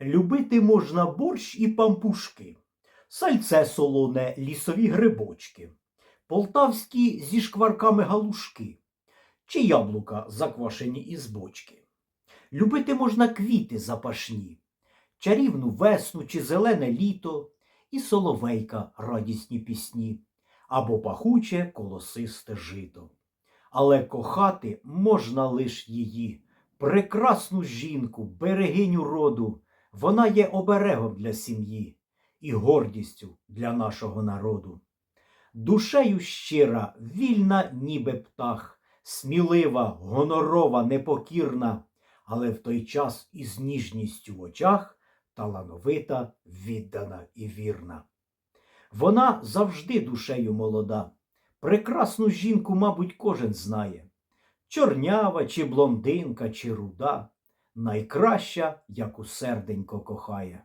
Любити можна борщ і пампушки, сальце солоне, лісові грибочки, полтавські зі шкварками галушки, чи яблука заквашені із бочки. Любити можна квіти запашні, чарівну весну чи зелене літо, і соловейка радісні пісні, або пахуче колосисте жито. Але кохати можна лиш її, прекрасну жінку, берегиню роду, вона є оберегом для сім'ї і гордістю для нашого народу. Душею щира, вільна, ніби птах, смілива, гонорова, непокірна, але в той час із ніжністю в очах талановита, віддана і вірна. Вона завжди душею молода. Прекрасну жінку, мабуть, кожен знає. Чорнява, чи блондинка, чи руда, найкраща, яку серденько кохає.